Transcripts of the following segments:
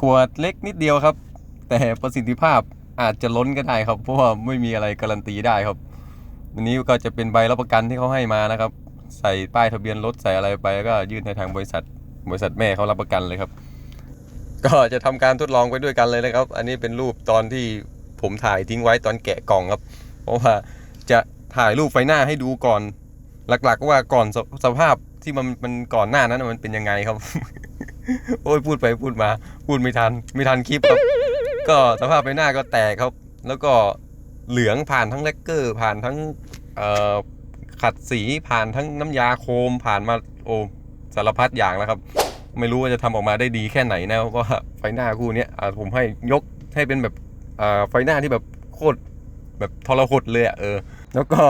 ขวดเล็กนิดเดียวครับ แต่ประสิทธิภาพอาจจะล้นก็ได้ครับ เพราะว่าไม่มีอะไรการันตีได้ครับอันนี้ก็จะเป็นใบรับประกันที่เขาให้มานะครับ ใส่ป้ายทะเบียนรถใส่อะไรไปแล้วก็ยื่นให้ทางบริษัท บริษัทแม่เขารับประกันเลยครับ ก็จะทำการทดลองไปด้วยกันเลยนะครับ อันนี้เป็นรูปตอนที่ผมถ่ายทิ้งไว้ตอนแกะกล่องครับ เพราะว่าจะถ่ายรูปไฟหน้าให้ดูก่อน หลักๆว่าก่อนสสภาพที่มันมันก่อนหน้านั้นมันเป็นยังไงครับ โอ้ยพูดไปพูดมา พูดไม่ทันไม่ทันคลิปครับ ก็สภาพไฟหน้าก็แตกครับ แล้วก็เหลืองผ่านทั้งแลกเกอร์ ผ่านทั้งขัดสีผ่านทั้งน้ำยาโคมผ่านมาโอ้สารพัดอย่างแล้วครับ ไม่รู้ว่าจะทำออกมาได้ดีแค่ไหนนะเพราะว่าไฟหน้าคู่นี้ผมให้ยกให้เป็นแบบไฟหน้าที่แบบโคตรแบบทรหดเลยอะเออ แล้วก็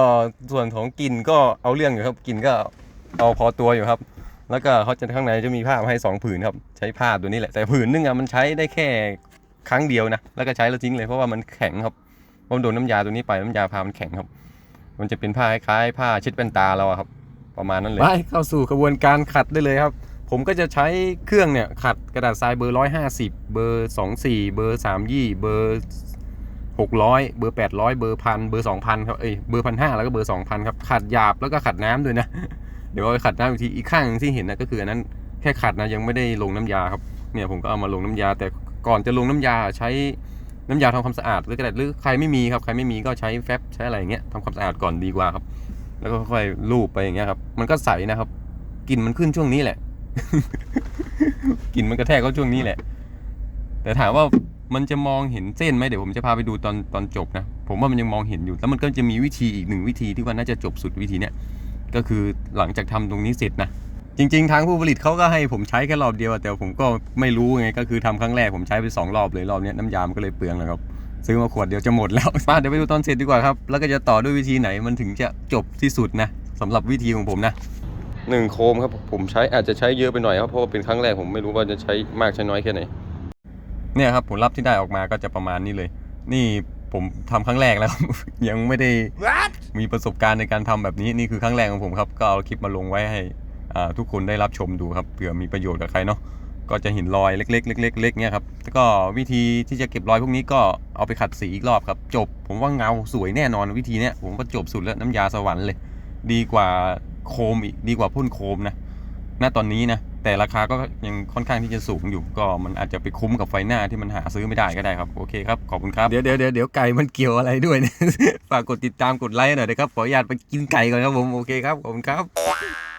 ส่วนของกินก็เอาเรื่องอยู่ครับกินก็เอาพอตัวอยู่ครับ แล้วก็เขาจะข้างในจะมีผ้ามาให้สองผืนครับใช้ผ้าตัวนี้แหละแต่ผืนนึงอะมันใช้ได้แค่ครั้งเดียวนะแล้วก็ใช้แล้วทิ้งเลยเพราะว่ามันแข็งครับเพราะมันโดนน้ำยาตัวนี้ไปน้ำยาพามันแข็งครับ มันจะเป็นผ้าคล้ายผ้าเช็ดแว่นตาเราครับ ประมาณนั้นเลยไปเข้าสู่กระบวนการขัดได้เลยครับ ผมก็จะใช้เครื่องเนี่ยขัดกระดาษทรายเบอร์ร้อยห้าสิบเบอร์สองสี่เบอร์สามยี่เบอร์หกร้อยเบอร์แปดร้อยเบอร์พันเบอร์สองพันครับเอ้ยเบอร์พันห้าแล้วก็เบอร์สองพันครับขัดหยาบแล้วก็ขัดน้ำด้วยนะ เดี๋ยวเอาไปขัดน้ำอีกทีอีกข้างที่เห็นนะก็คืออันนั้นแค่ขัดนะยังไม่ได้ลงน้ำยาครับเนี่ยผมก็เอามาลงน้ำยา แต่ก่อนจะลงน้ำยาใช้น้ำยาทำความสะอาดหรือก็ได้หรือใครไม่มีครับใครไม่มีก็ใช้แฟบใช้อะไรอย่างเงี้ยทำความสะอาดก่อนดีกว่าครับ แล้วก็ค่อยลูบไปอย่างเงี้ยครับ มันก็ใสนะครับกลิ่นมันขึ้นช่วงนี้แหละกลิ่นมันกระแทกก็ช่วงนี้แหละ แต่ถามว่ามันจะมองเห็นเส้นไหมเดี๋ยวผมจะพาไปดูตอนตอนจบนะ ผมว่ามันยังมองเห็นอยู่ แล้วมันก็จะมีวิธีอีกหนึ่งวิธีที่ว่าน่าจะจบสุดวิธีเนี้ย ก็คือหลังจากทำตรงนี้เสร็จนะ จริง ๆ ทางผู้ผลิตเขาก็ให้ผมใช้แค่รอบเดียวอะแต่ผมก็ไม่รู้ไงก็คือทำครั้งแรกผมใช้ไปสองรอบเลยรอบเนี้ยน้ำยามันก็เลยเปลืองแล้วครับซื้อมาขวดเดียวจะหมดแล้วป้าเดี๋ยวไปดูตอนเสร็จดีกว่าครับ แล้วก็จะต่อด้วยวิธีไหนมันถึงจะจบที่สุดนะสำหรับวิธีของผมนะหนึ่งโคมครับผมใช้อาจจะใช้เยอะไปหน่อยครับเพราะว่าเป็นครั้งแรกผมไม่รู้ว่าจะใช้มากใช้น้อยแค่ไหนเนี่ยครับผลลัพธ์ที่ได้ออกมาก็จะประมาณนี้เลย นี่ ผมทำครั้งแรกแล้วครับยังไม่ได้มีประสบการณ์ในการทำแบบนี้นี่คือครั้งแรกของผมครับ ก็เอาคลิปมาลงไว้ให้อ่าทุกคนได้รับชมดูครับเผื่อมีประโยชน์กับใครเนาะก็จะเห็นรอยเล็กๆเล็กๆเล็กๆเนี่ยครับแล้วก็วิธีที่จะเก็บรอยพวกนี้ก็เอาไปขัดสีอีกรอบครับ จบ ผมว่าเงาสวยแน่นอนวิธีเนี้ยผมก็จบสุดแล้วน้ำยาสวรรค์เลย ดีกว่าโคมอีกดีกว่าพ่นโคมนะณตอนนี้นะ แต่ราคาก็ยังค่อนข้างที่จะสูงอยู่ ก็มันอาจจะไปคุ้มกับไฟหน้าที่มันหาซื้อไม่ได้ก็ได้ครับ โอเคครับ ขอบคุณครับ เดี๋ยวเดี๋ยวเดี๋ยวไก่มันเกี่ยวอะไรด้วยเนี่ยฝากกดติดตามกดไลค์หน่อยนะครับ ขออนุญาตไปกินไก่ก่อนครับผม โอเคครับ ขอบคุณครับ